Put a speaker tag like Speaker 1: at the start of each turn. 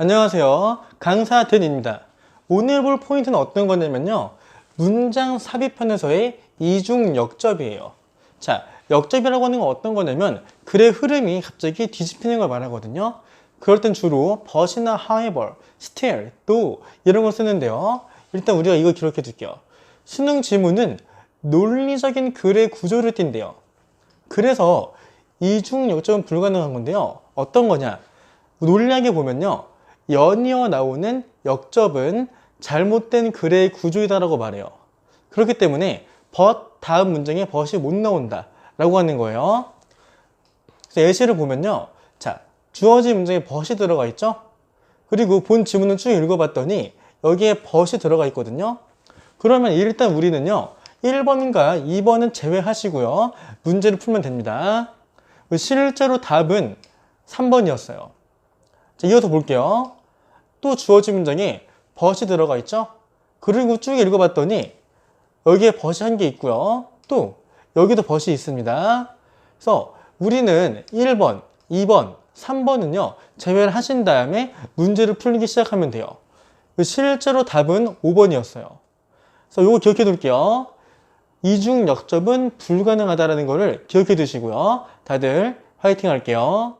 Speaker 1: 안녕하세요. 강사 댄입니다. 오늘 볼 포인트는 어떤 거냐면요. 문장 삽입편에서의 이중 역접이에요. 자, 역접이라고 하는 건 어떤 거냐면 글의 흐름이 갑자기 뒤집히는 걸 말하거든요. 그럴 땐 주로 but이나 however, still, though 이런 걸 쓰는데요. 일단 우리가 이거 기록해 둘게요. 수능 지문은 논리적인 글의 구조를 띈대요. 그래서 이중 역접은 불가능한 건데요. 어떤 거냐? 논리하게 보면요. 연이어 나오는 역접은 잘못된 글의 구조이다라고 말해요. 그렇기 때문에 but 다음 문장에 but이 못 나온다 라고 하는 거예요. 그래서 예시를 보면요. 자, 주어진 문장에 but이 들어가 있죠? 그리고 본 지문을 쭉 읽어봤더니 여기에 but이 들어가 있거든요. 그러면 일단 우리는요. 1번과 2번은 제외하시고요. 문제를 풀면 됩니다. 실제로 답은 3번이었어요. 자, 이어서 볼게요. 또 주어진 문장에 벗이 들어가 있죠? 그리고 쭉 읽어봤더니 여기에 벗이 한 개 있고요. 또 여기도 벗이 있습니다. 그래서 우리는 1번, 2번, 3번은요. 제외를 하신 다음에 문제를 풀기 시작하면 돼요. 실제로 답은 5번이었어요. 그래서 이거 기억해 둘게요. 이중 역접은 불가능하다라는 거를 기억해 두시고요. 다들 화이팅 할게요.